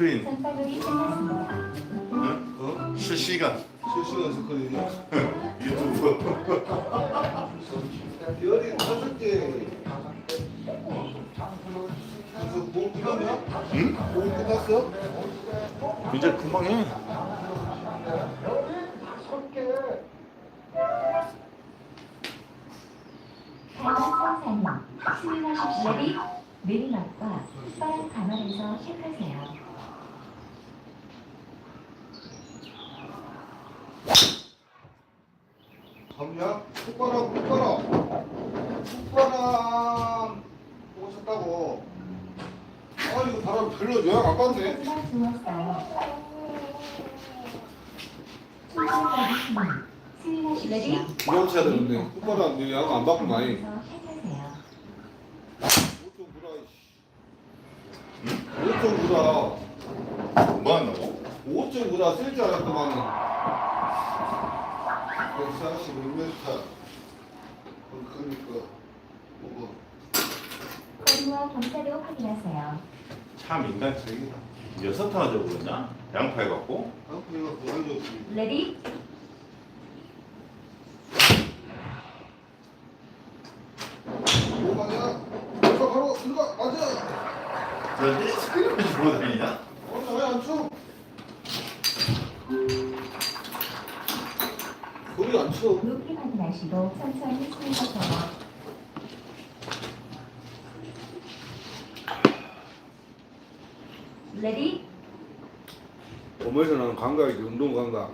스크린. 응? 어? 실시간 실시간 스크린이야. 유튜브 열이 다섯 개. 그래서 뭐 끝났냐? 응? 뭐 끝났어? 이제 금방 해 다음 천사님 수행하십시오. 레디 내리막과 휘바람 감안해서 시작하세요. 감냐? 콧바람, 콧바람. 콧바람 보고 쳤다고. 아, 이거 바람 별로 영향 안 받네. 하지만 좋았어요. 충실하겠습니다. 수행하십시오. 이런 쳐야 되는데. 콧바람 영향 안 받고 많이. 옷좀 이씨. 옷좀 보라. 뭐 한다고? 옷좀 보라. 쓸 줄 알았더만. 145m. 그러니까. 뭐가. 거리와 경사도 확인하세요. 참 인간적이다 여섯 타 하자고 그러냐? 양파 해갖고 아, 그래가 그 완전. 레디 확인하시고 천천히 수행하세요. 레디 몸에서 나는 감각이지, 운동 감각.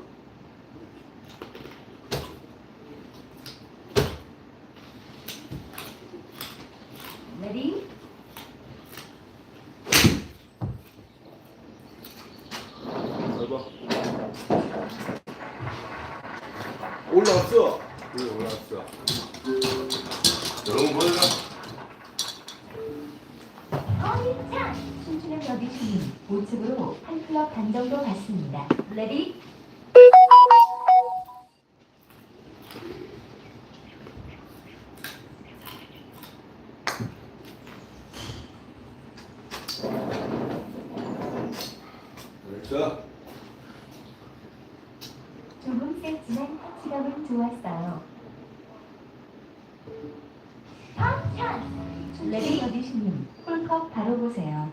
레디 여디주님 홀컵 바로 보세요.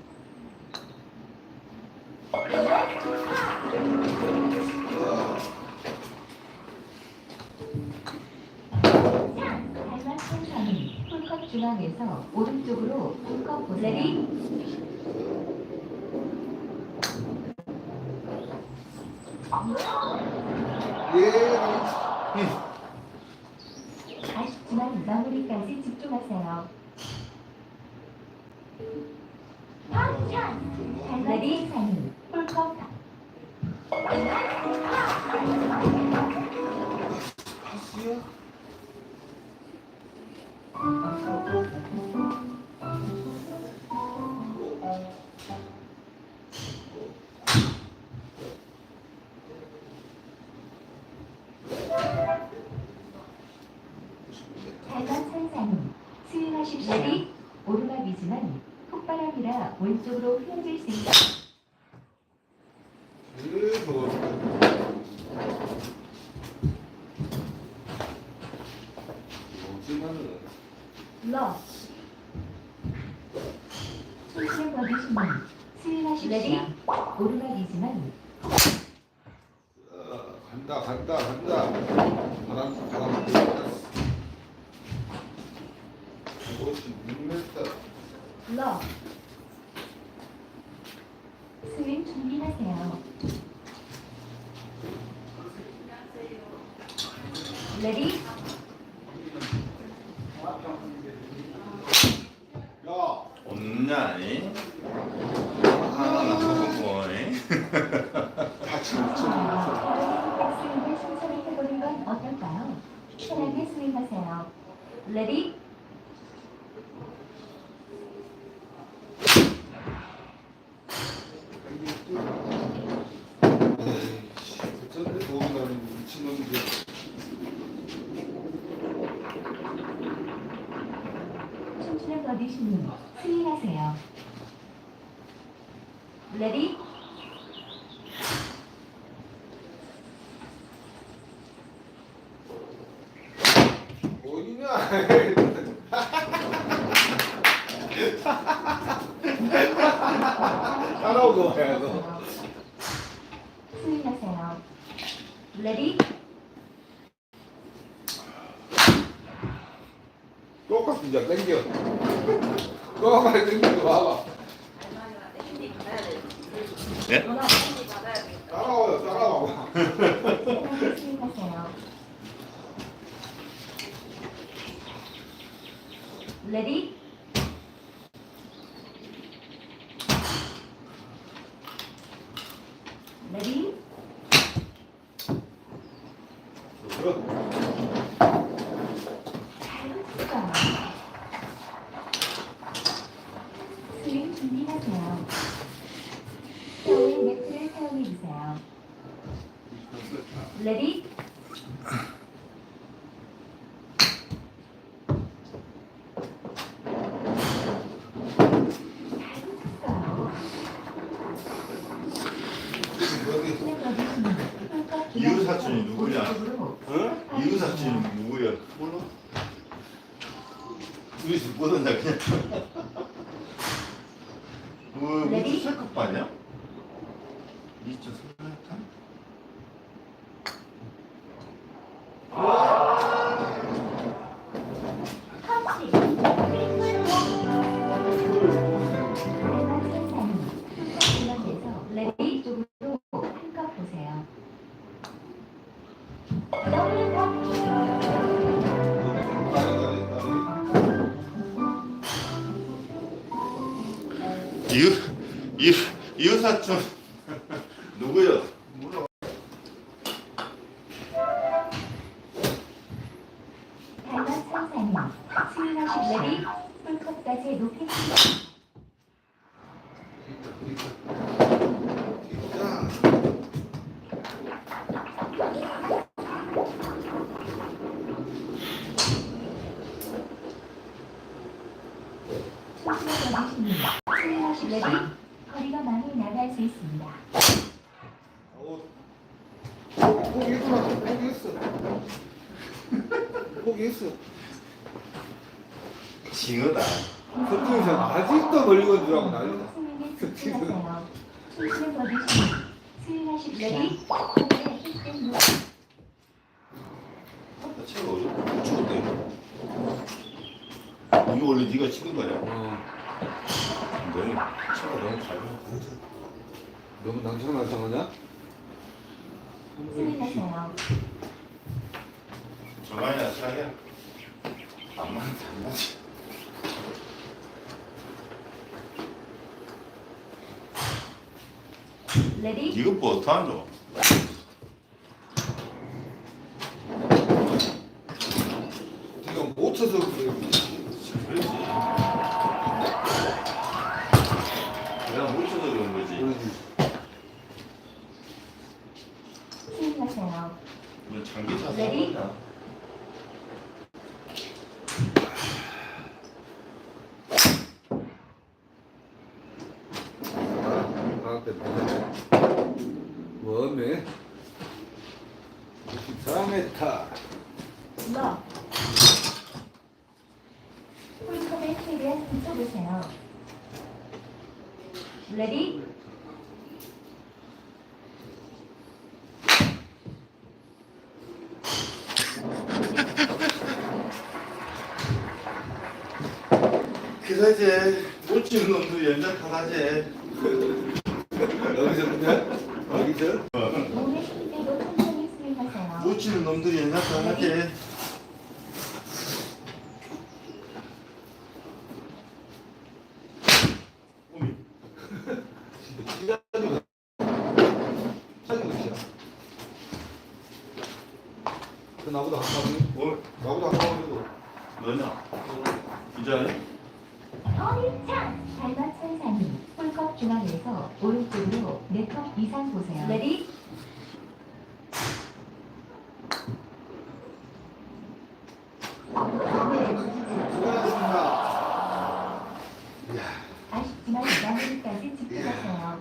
달만 천사님 홀컵 중앙에서 오른쪽으로 홀컵 보세요. 레디 예. 아 레디 오르막이지만 폭바람이라 왼쪽으로 휘어질 수 있다. 예, 저거. 오지마는. 러 천천히 받으시면 수행하십시오. 레디 오르막이지만 어, 간다, 간다, 간다. 바람, 바람 불었다. 56m. 러 스윙 준비하세요. 레디 야, 없냐 편하게 스윙하세요. 레디 에이씨, 어쩐데 도움이 나는 미친놈이지. 춤추는 버디시님 스윙하세요. 레디 어디냐? 따라오고 와야 너. 스윙하세요. 레디 똑같이 이제 땡겨. 똑같이 땡겨 봐봐. 예? 따라와요 따라와. 편하게 스윙하세요. 레디 레디 이웃사촌이 누구냐? 응? 이웃사촌이 누구야? 몰라. 우리 집 보던다 그냥. 뭐, 우주 세급 아니야? 2.3. 거리가 많이 나갈 수 있습니다. 포기했어. 포기했어. 징어다. 서팀에서 아직도 줄 알고 난리다. 버리시 어디 죽었대. 이거 원래 네가 찍은? 어. 너는 차가 너무 닮아. 너무 낭창낭창하냐? 스윙하세요. 정한이야 차야. 안 맞는 안 맞지. 레디 이거 뭐 어떡하는 줘? 네가 못 쳐서 그래. 그렇지. 내가 못 쳐서 그런 거지. 그러지. 스윙하세요. 뭐 장기 차서 레디? 하냐? 방학 때 뭐네? 14m. 러 홀컵에 최대한 붙여보세요. 레디 그러지. 못 치는 놈도 연락하다지. 여기서 그냥? 여기서? 못 치는 놈들이 연락하다지.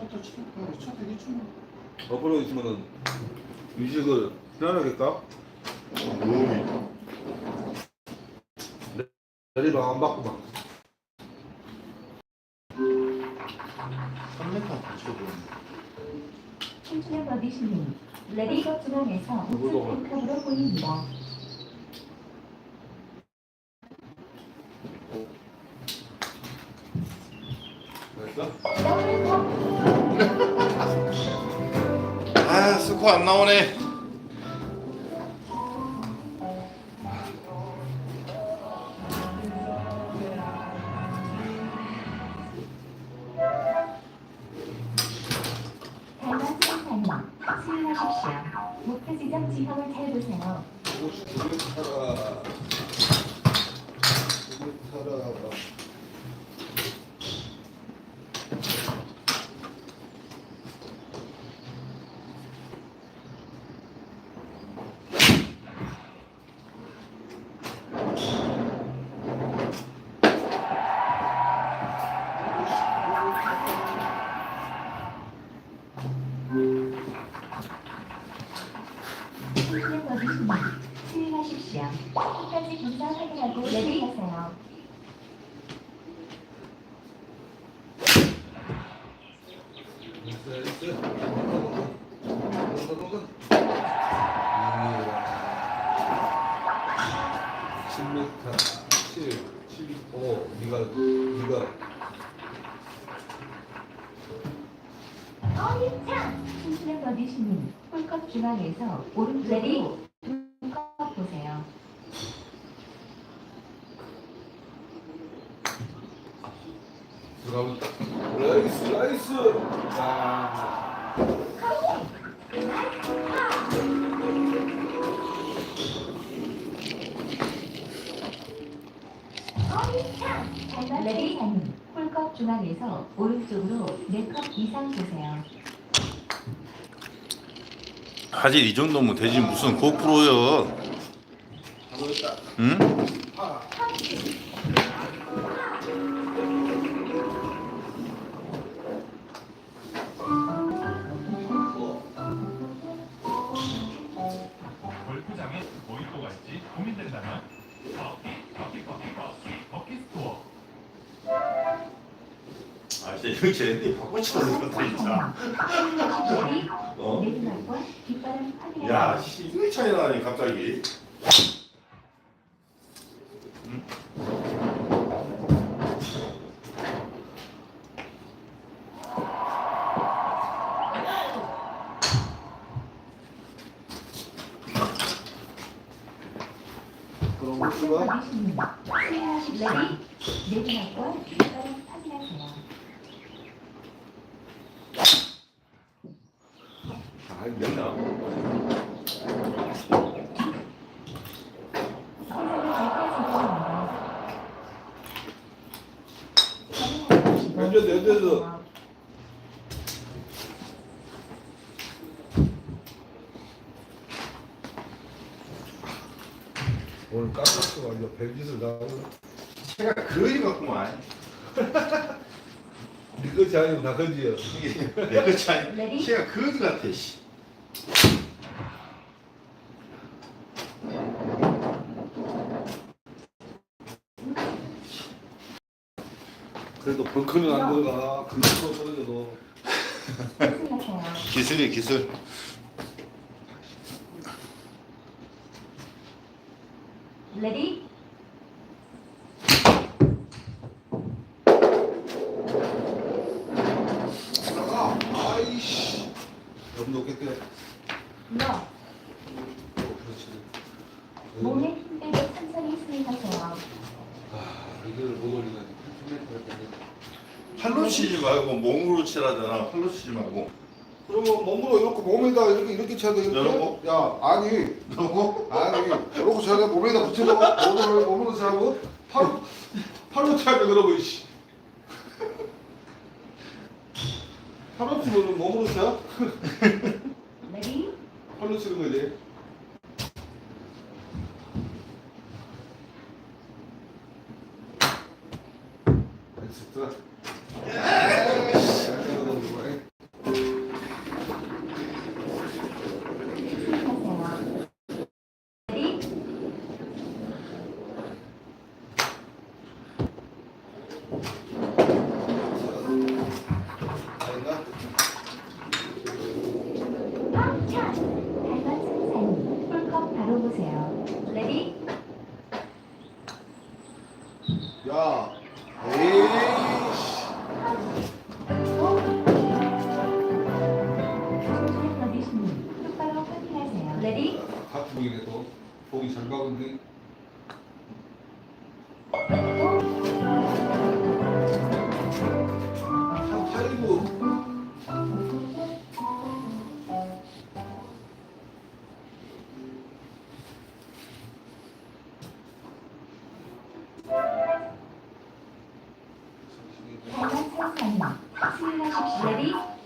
첫째 치고, 첫 되게 치고. 어프로치 치면은 유식을 편안하겠다. 몸이. 내리막 안 받고 막. 3m 붙여도. 청춘의 버디시님 레디 컵 중앙에서 우측 컵으로 보입니다. 됐어? 더블 컵 수행하십시오. 끝까지 분사 확인하고 레디 하세요. 중앙에서 오른쪽으로 두컵 보세요. 들어가면 딱. 나이스, 나이스. 야. 어리창! 레디 홀컵 중앙에서 오른쪽으로 4컵 이상 보세요. 사실 이 정도면 되지 무슨 고프로요. 응? 골프장에 고민된다면 스토어 아, 진짜 이거 쟤네 바꿔치는 것 같아, 진짜. 어? 확인하세요. 야, 씨, 이거 차이 나네, 갑자기. 그럼 뭐 수가? 버디시님 수행하십시오. 레디 내리막과 뒷바람 확인하세요. 아, 됐나? 연결. 오늘 깜짝도 완전 별짓을 다 하고. 제가 거의 같구만. 네 것이 아니면 다 거지야. 이게 내 것이 아니? 제가 거지 같아, 씨. 그래도 벙커는 안 들어가. 근처로 떨어져도. 기술이 기술. 레디 들어가. 아이씨. 너무 높겠대. 너 그렇지. 몸에 힘들게 천천히 수행하세요. 아, 이걸 못 올리다니. 8m 팔로 치지 말고 몸으로 치라잖아. 팔로 치지 말고. 그러면 몸으로 이렇게 몸에다 이렇게 이렇게 쳐야 돼. 이렇게? 이러고? 야, 아니. 너고? 아니. 이렇게 쳐야 돼. 몸에다 붙여서 몸으로 몸으로 치라고? 팔 팔로 쳐야 돼. 그러고 씨.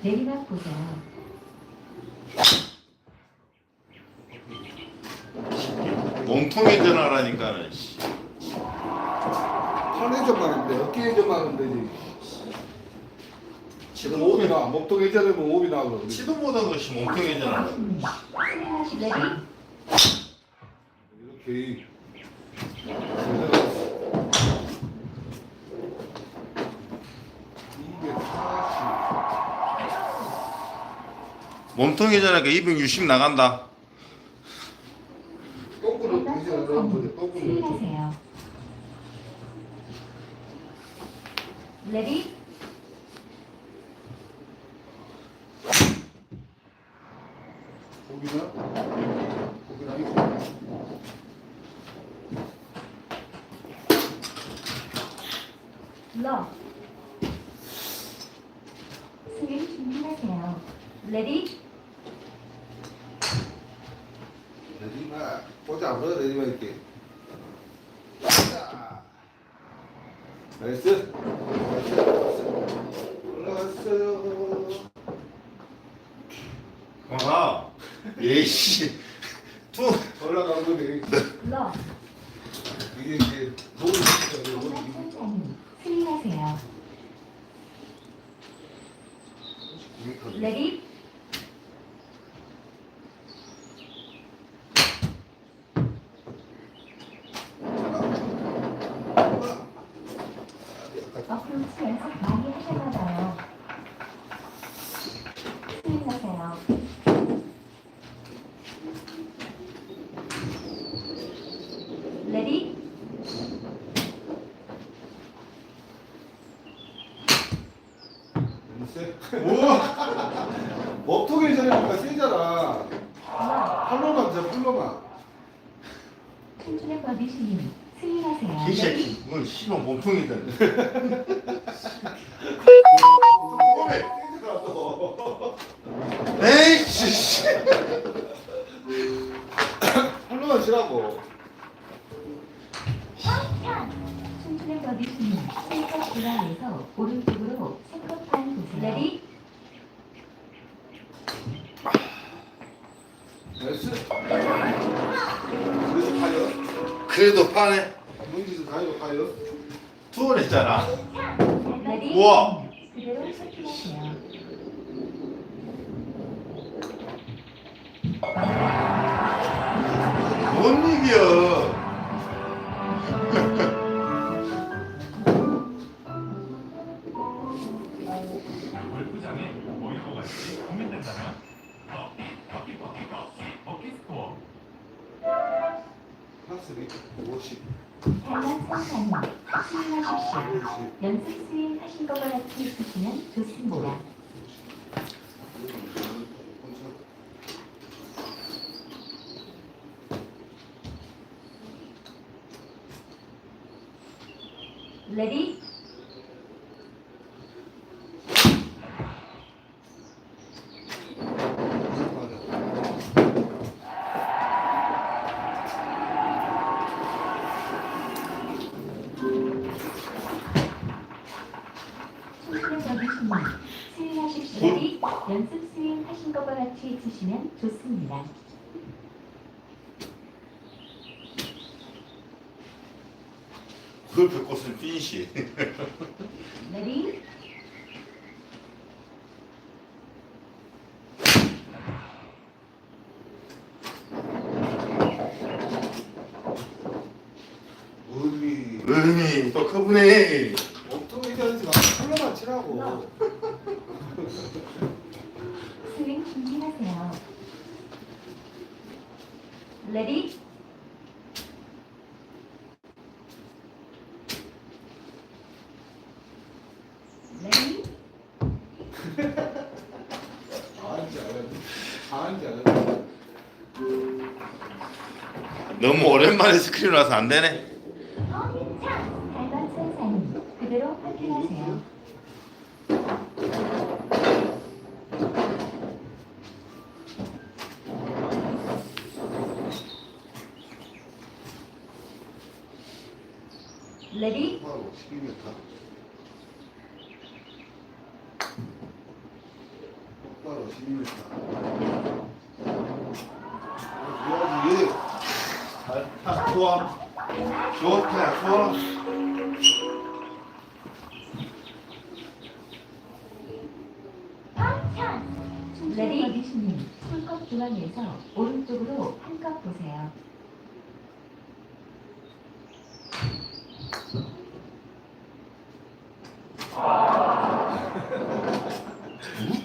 내리막. 몸통에 전화라니까는. 씨. 팔 회전만 하면 돼. 어깨 회전만 하면 되지. 지금 5이 나. 몸통 회전하면 5이 나거든. 치도 못한 것이 몸통에 전화. 이렇게 사실. 몸통에 전화니까 260 나간다. 거꾸로. 스윙하세요. 레디, 고기나? 고기나 이거. 러. 스윙 준비하세요. 레디, 보자, 뭐 내리막 이렇게. 자. 나이스. 올라갔어요. 아, 예씨. 투. 올라간 거네. 러. 이게 이제 노을 진짜 달간 노을 승산이 스윙하세요. 레디, 어프로치 연습 많이 하셔봐요. 스윙하세요. 레디, 우와. 먹통에 전해니까 세잖아. 러. 팔로만 자 팔로만. 청춘의 버디시님 스윙하세요. 이 레디, 새끼. 뭐 씨발. 에이씨. 우와. 뭔 얘기야. 골프장에 뭐 입고 갈지 고민된다면 버키 버키 버키 버키 버키 스코어 파스리 50. 달란 선사님 스윙하십시오. 그렇지. 연습 스윙 하신 것과 같이 있으시면 좋습니다. 레디, 스윙하십시오. 레디, 연습 스윙 하신 것과 같이 치시면 좋습니다. 골프 꽃은 피니시. 레디 의미 의미 또 커브네. 너무 오랜만에 스크린 와서 안 되네.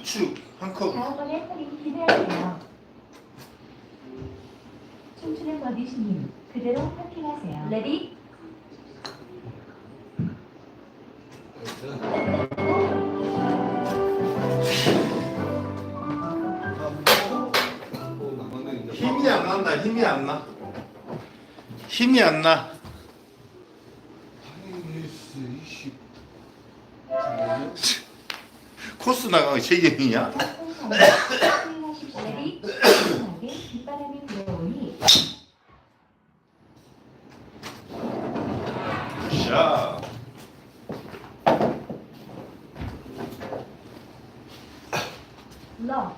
우측 한 컵. 다음번에 허리 기대하세요. 춤추는 버디시님 그대로 파킹하세요. 레디 안 난다. 힘이 안 나. 힘이 안 나. 버스 나가기 세경이냐? 자. 러.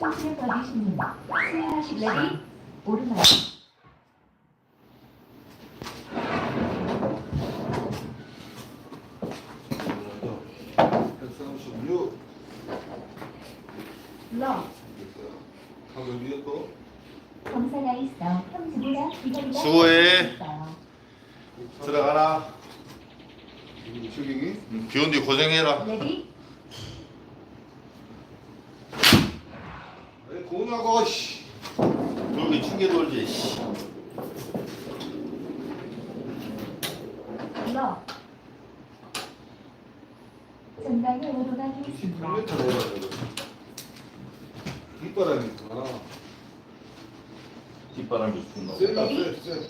720님. 7 4 1 온뒤 고생해라. 레디 아니 고나고 씨 여기 튕겨 돌지. 씨. 러 전방에 오르막이 있습니다. 28m 내려야 돼 뒷바람이 많아 뒷바람이 있습니다. 세다 쎄쎄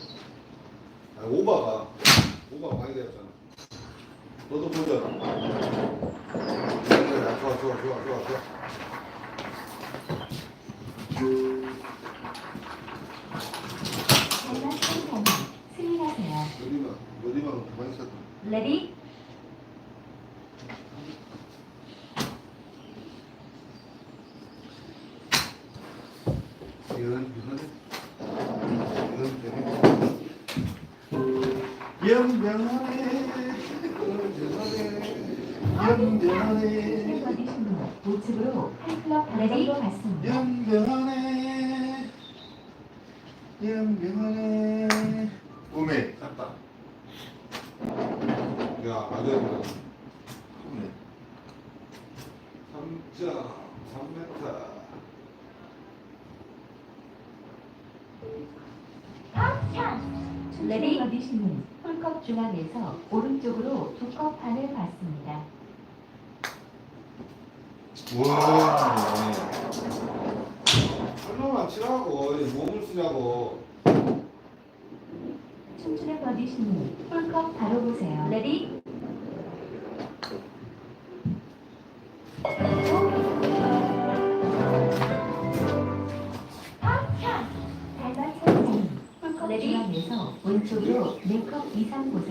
아 오바가 오바가 많이 되었잖아 너도 보잖아 그래, 좋아 좋아 좋아 좋아 좋아 어디만 가만히 있었다 레디 이런 이런 이런 영병하네. 영병하네. 버디시님 우측으로 한 클럽 반정도 갔습니다. 영병하네. 영병하네. 오메. 갔다. 야 맞아요 오메. 3자 3m 레디 버디시님 홀컵 중앙에서 오른쪽으로 두 컵 반을 받습니다. 우와. 설명만 치라고 이 몸을 쓰냐고 춤추는 버디시님 홀컵 바로 보세요. 레디 달반 천사님 홀컵 중앙에서 왼쪽으로 네컵 이상 보세요.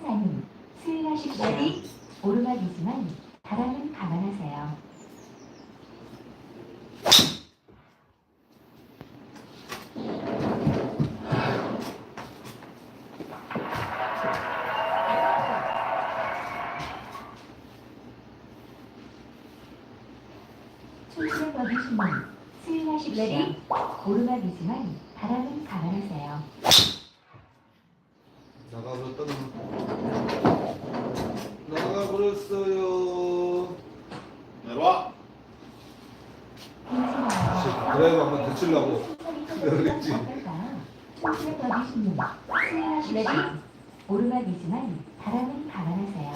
천사님 스윙하십시오. 레디 오르막이지만 바람은 감안하세요. 춤추는 버디시님 스윙하십시오. 레디 오르막이지만 바람은 감안하세요. 나가버렸다 나가버렸어요 내려와. 괜찮아요. 드라이브 한번 대치려고 그러겠지. 춤추는 버디시님 스윙하십시오. 레디 오르막이지만 바람은 감안하세요.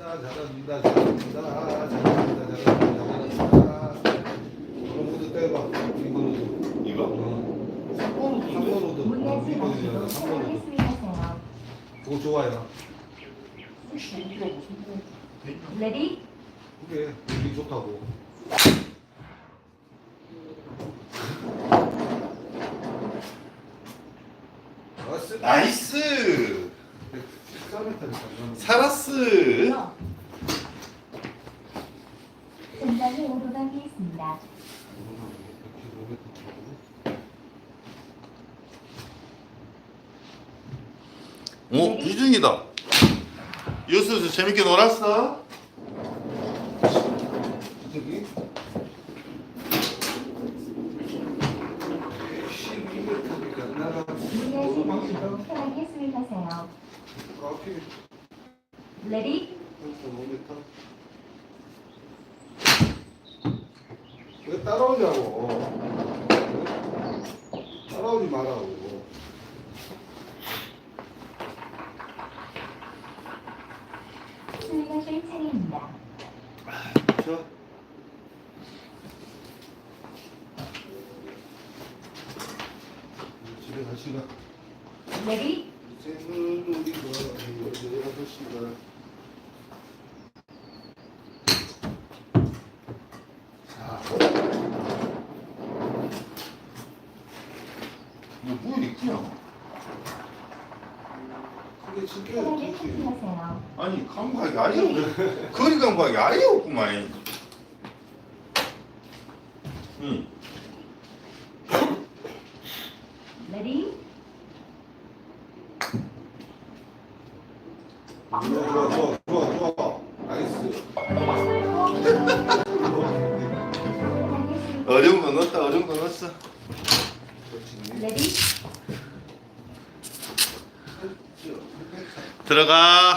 잘한다 잘한다 잘한다 잘한다 잘한다 잘한다 그럼 모두 떼봐 이거는 이거? 어, 3번은 3번으로도 무리하지 이거는 마시고 3번으로 편하게 스윙하세요. 그거 좋아요 레디 그게 이게 좋다고 나이스 나이스. 14m니까 살았어. 전방에 오르막이 있습니다. 오, 이중이다. 여수에서 재밌게 놀았어? 저기 12m니까 나가 무리하지 마시고 편하게 스윙하세요. 앞이 레디 5m 왜 따라오냐고 따라오지 말라고 스윙하실 차례입니다. 저 집에 갈 시간 레디 이제는 우리가 이제 하실 시간 자 이거 뭐야, 그냥. 크게 칠게 편하게 스윙하세요. 아니, 감각이 아예 없네. 거리 감각이 아예 없구만. 응. 레디 좋아 좋아 좋아 좋아 나이스 편하게 스윙. 어려운 거 넣었다, 어려운 거 넣었어. 그렇지 레디 들어가.